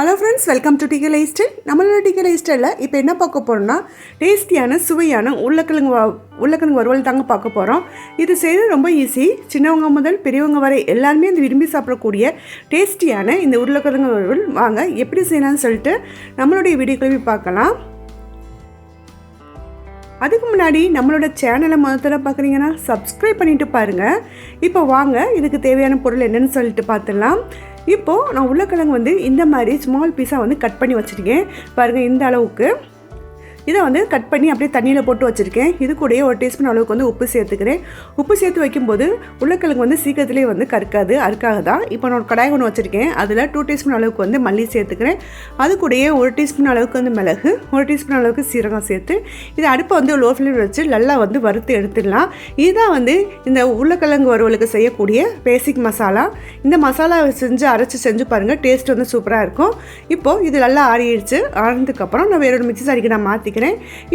Hello friends welcome to டிக்கல் lifestyle நம்மளோட டிக்கல் லைஸ்டைலில் இப்போ என்ன பார்க்க போகிறோம்னா டேஸ்டியான சுவையான உருளைக்கிழங்கு வ- உருளைக்கிழங்கு வறுவல் தாங்க பார்க்க போகிறோம் இது செய்கிறது ரொம்ப ஈஸி சின்னவங்க முதல் பெரியவங்க வரை எல்லாருமே இந்த விரும்பி சாப்பிடக்கூடிய டேஸ்டியான இந்த உருளைக்கிழங்கு வறுவல். வாங்க எப்படி செய்யலாம்னு சொல்லிட்டு நம்மளுடைய வீடியோக்களை பார்க்கலாம். அதுக்கு முன்னாடி நம்மளோட சேனலை முதல்ல பார்க்குறீங்கன்னா சப்ஸ்கிரைப் பண்ணிட்டு பாருங்கள் இப்போ வாங்க இதுக்கு தேவையான பொருள் என்னென்னு சொல்லிட்டு பார்த்துடலாம். இப்போது நான் உருளைக்கிழங்கு வந்து இந்த மாதிரி ஸ்மால் பீஸாக வந்து கட் பண்ணி வச்சுருக்கேன். பாருங்கள் இந்த அளவுக்கு. இதை வந்து கட் பண்ணி அப்படியே தண்ணியில் போட்டு வச்சுருக்கேன். இது கூடயே ஒரு டீஸ்பூன் அளவுக்கு வந்து உப்பு சேர்த்துக்கிறேன். உப்பு சேர்த்து வைக்கும்போது உருளைக்கிழங்கு வந்து சீக்கிரத்துலேயே வந்து கற்காது அறுக்காக தான். இப்போ நான் ஒரு கடாய் ஒன்று வச்சுருக்கேன். அதில் டூ டீஸ்பூன் அளவுக்கு வந்து மல்லி சேர்த்துக்கிறேன். அது கூடயே ஒரு டீஸ்பூன் அளவுக்கு வந்து மிளகு ஒரு டீஸ்பூன் அளவுக்கு சீரகம் சேர்த்து இதை அடுப்பை வந்து லோ ஃப்ளேம் வச்சு நல்லா வந்து வறுத்து எடுத்துடலாம். இதுதான் வந்து இந்த உருளைக்கிழங்கு வறுவலுக்கு செய்யக்கூடிய பேசிக் மசாலா இந்த மசாலா செஞ்சு அரைச்சி செஞ்சு பாருங்கள் டேஸ்ட் வந்து சூப்பராக இருக்கும். இப்போது இது நல்லா ஆறிடுச்சு. ஆறினதுக்கப்புறம் நான் வேறொரு மிக்சி சாரிக்கு நான் மாற்றிக்கிறேன்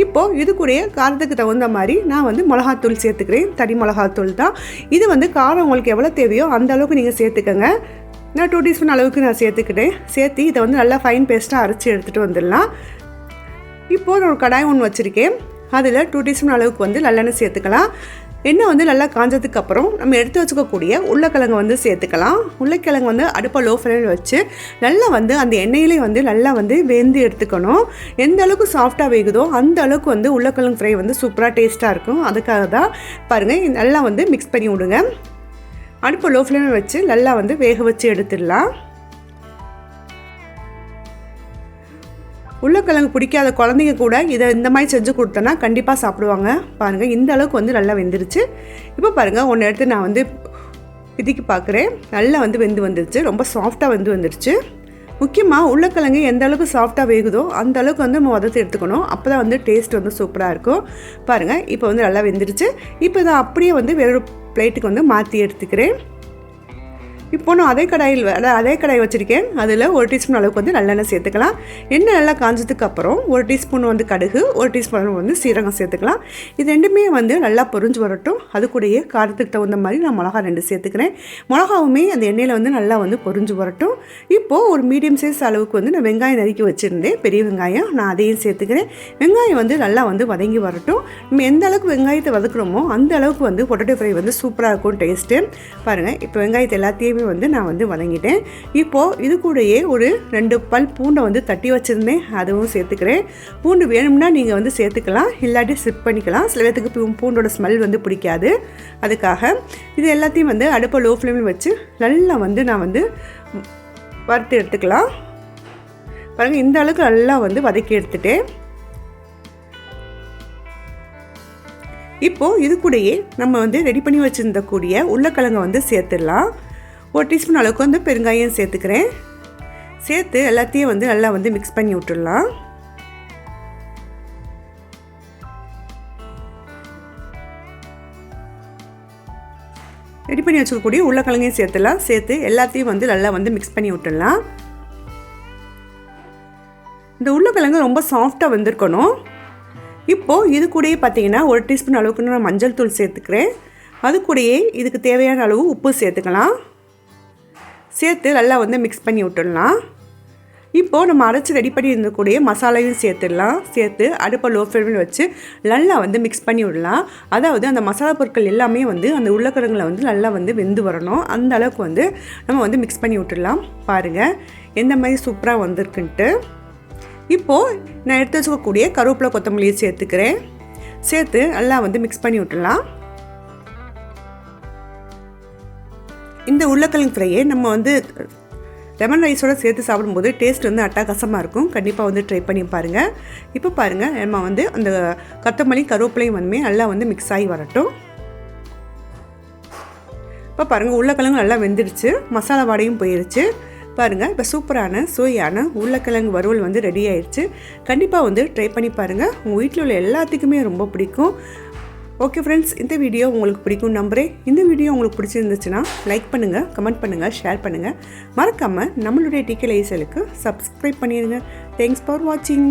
இப்போது இது காரத்துக்கு தகுந்த மாதிரி நான் வந்து மிளகாத்தூள் சேர்த்துக்கிறேன். தனி மிளகாத்தூள் தான். இது வந்து காரம் உங்களுக்கு எவ்வளோ தேவையோ அந்த அளவுக்கு நீங்கள் சேர்த்துக்கங்க. நான் டூ டீஸ்பூன் அளவுக்கு நான் சேர்த்துக்கிட்டேன். சேர்த்து இதை வந்து நல்லா ஃபைன் பேஸ்ட்டாக அரைச்சி எடுத்துகிட்டு வந்துடலாம். இப்போது நான் ஒரு கடாய் ஒன்று வச்சுருக்கேன். அதில் டூ டீஸ்பூன் அளவுக்கு வந்து நல்லெண்ணெய் சேர்த்துக்கலாம். எண்ணெய் வந்து நல்லா காஞ்சதுக்கு அப்புறம் நம்ம எடுத்து வச்சுக்கக்கூடிய உருளைக்கிழங்கு வந்து சேர்த்துக்கலாம். உருளைக்கிழங்கு வந்து அடுப்பை லோ ஃப்ளேமில் வச்சு நல்லா வந்து அந்த எண்ணெயிலே வந்து நல்லா வந்து வெந்து எடுத்துக்கணும். எந்த அளவுக்கு சாஃப்டாக வேகுதோ அந்த அளவுக்கு வந்து உருளைக்கிழங்கு ஃப்ரை வந்து சூப்பராக டேஸ்ட்டாக இருக்கும். அதுக்காக தான் பாருங்கள் நல்லா வந்து மிக்ஸ் பண்ணி விடுங்க. அடுப்பை லோ ஃப்ளேமில் வச்சு நல்லா வந்து வேக வச்சு எடுத்துடலாம். உருளைக்கிழங்கு பிடிக்காத குழந்தைங்க கூட இதை இந்த மாதிரி செஞ்சு கொடுத்தோன்னா கண்டிப்பாக சாப்பிடுவாங்க. பாருங்கள் இந்த அளவுக்கு வந்து நல்லா வெந்துருச்சு. இப்போ பாருங்கள் ஒன்று எடுத்து நான் வந்து பிதிக்கி பார்க்குறேன் நல்லா வந்து வெந்து வந்துருச்சு. ரொம்ப சாஃப்டாக வெந்து வந்துருச்சு. முக்கியமாக உருளைக்கிழங்கு எந்த அளவுக்கு சாஃப்டாக வேகுதோ அந்த அளவுக்கு வந்து நம்ம வதத்து எடுத்துக்கணும். அப்போ தான் வந்து டேஸ்ட் வந்து சூப்பராக இருக்கும். பாருங்கள் இப்போ வந்து நல்லா வெந்துருச்சு. இப்போ இதை அப்படியே வந்து வேறு பிளேட்டுக்கு வந்து மாற்றி எடுத்துக்கிறேன். இப்போ நான் அதே கடாயில் அதே கடாய் வச்சுருக்கேன். அதில் ஒரு டீஸ்பூன் அளவுக்கு வந்து நல்லெண்ணெய் சேர்த்துக்கலாம். எண்ணெய் நல்லா காஞ்சதுக்கு அப்புறம் ஒரு டீஸ்பூன் வந்து கடுகு ஒரு டீஸ்பூன் வந்து சீரகம் சேர்த்துக்கலாம். இது ரெண்டுமே வந்து நல்லா பொரிஞ்சு வரட்டும். அது கூடயே காரத்துக்கு தகுந்த மாதிரி நான் மிளகா ரெண்டு சேர்த்துக்கிறேன். மிளகாவுமே அந்த எண்ணெயில் வந்து நல்லா வந்து பொரிஞ்சு வரட்டும். இப்போது ஒரு மீடியம் சைஸ் அளவுக்கு வந்து நான் வெங்காயம் நறுக்கி வச்சுருந்தேன். பெரிய வெங்காயம் நான் அதையும் சேர்த்துக்கிறேன். வெங்காயம் வந்து நல்லா வந்து வதங்கி வரட்டும். நம்ம எந்த அளவுக்கு வெங்காயத்தை வதக்குறோமோ அந்த அளவுக்கு வந்து பொட்டேட்டோ ஃப்ரை வந்து சூப்பராக இருக்கும் டேஸ்ட்டு. பாருங்கள் இப்போ வெங்காயத்தை எல்லாத்தையும் வந்து நான் வந்து வதங்கிட்டேன் இப்போது இது கூடயே ஒரு ரெண்டு பல் பூண்டை வந்து தட்டி வச்சுருந்தேன். அதுவும் சேர்த்துக்கிறேன். பூண்டு வேணும்னா நீங்கள் வந்து சேர்த்துக்கலாம். இல்லாட்டி ஸ்லிப் பண்ணிக்கலாம். சில பேர்த்துக்கு பூ- பூண்டோட ஸ்மெல் வந்து பிடிக்காது. அதுக்காக இது எல்லாத்தையும் வந்து அடுப்பை லோ ஃப்ளேமில் வச்சு நல்லா வந்து நான் வந்து வறுத்து எடுத்துக்கலாம். பாருங்கள் இந்த அளவுக்கு நல்லா வந்து வதக்கி எடுத்துட்டேன். இப்போது இது கூடயே நம்ம வந்து ரெடி பண்ணி வச்சுருந்த கூடிய உருளைக்கிழங்கை வந்து சேர்த்துடலாம். ஒரு டீஸ்பூன் அளவுக்கு வந்து பெருங்காயம் சேர்த்துக்கிறேன். சேர்த்து எல்லாத்தையும் வந்து நல்லா வந்து மிக்ஸ் பண்ணி விட்டுடலாம். ரெடி பண்ணி வச்சுக்கக்கூடிய உருளைக்கிழங்கையும் சேர்த்துலாம் சேர்த்து எல்லாத்தையும் வந்து நல்லா வந்து மிக்ஸ் பண்ணி விட்டுடலாம். இந்த உருளைக்கிழங்கு ரொம்ப சாஃப்டாக வந்திருக்கணும். இப்போது இது கூடயே பார்த்தீங்கன்னா ஒரு டீஸ்பூன் அளவுக்கு நான் மஞ்சள் தூள் சேர்த்துக்கிறேன். அது கூடயே இதுக்கு தேவையான அளவு உப்பு சேர்த்துக்கலாம். சேர்த்து நல்லா வந்து மிக்ஸ் பண்ணி விட்டுடலாம். இப்போது நம்ம அரைச்சி ரெடி பண்ணி இருந்தக்கூடிய மசாலையும் சேர்த்துடலாம். சேர்த்து அடுப்பை லோ ஃப்ளேமில் வச்சு நல்லா வந்து மிக்ஸ் பண்ணி விடலாம். அதாவது அந்த மசாலா பொருட்கள் எல்லாமே வந்து அந்த உருளைக்கிழங்குல வந்து நல்லா வந்து வெந்து வரணும். அந்த அளவுக்கு வந்து நம்ம வந்து மிக்ஸ் பண்ணி விட்டுடலாம். பாருங்கள் எந்த மாதிரி சூப்பராக வந்திருக்குன்ட்டு. இப்போது நான் எடுத்து வச்சுக்கக்கூடிய கருவேப்பிலை கொத்தமல்லியை சேர்த்துக்கிறேன். சேர்த்து நல்லா வந்து மிக்ஸ் பண்ணி விட்டுடலாம். இந்த உருளைக்கிழங்கு ஃப்ரையை நம்ம வந்து லெமன் ரைஸோட சேர்த்து சாப்பிடும்போது டேஸ்ட் வந்து அட்டகாசமாக இருக்கும். கண்டிப்பாக வந்து ட்ரை பண்ணி பாருங்கள் இப்போ பாருங்கள் நம்ம வந்து அந்த கொத்தமல்லி கருவேப்பிலையும் வந்து நல்லா வந்து மிக்ஸ் ஆகி வரட்டும். இப்போ பாருங்கள் உருளைக்கிழங்கு நல்லா வெந்துடுச்சு. மசாலா வாடையும் போயிருச்சு. பாருங்கள் இப்போ சூப்பரான சுவையான உருளைக்கிழங்கு வறுவல் வந்து ரெடி ஆயிடுச்சு கண்டிப்பாக வந்து ட்ரை பண்ணி பாருங்கள் உங்கள் வீட்டில் உள்ள எல்லாத்துக்குமே ரொம்ப பிடிக்கும். ஓகே ஃப்ரெண்ட்ஸ் இந்த வீடியோ உங்களுக்கு பிடிக்கும் நம்புகிறேன் இந்த வீடியோ உங்களுக்கு பிடிச்சிருந்துச்சுன்னா லைக் பண்ணுங்கள் கமெண்ட் பண்ணுங்கள் ஷேர் பண்ணுங்கள் மறக்காமல் நம்மளுடைய டிகேலைசலுக்கு சப்ஸ்கிரைப் பண்ணிடுங்க தேங்க்ஸ் ஃபார் வாட்சிங்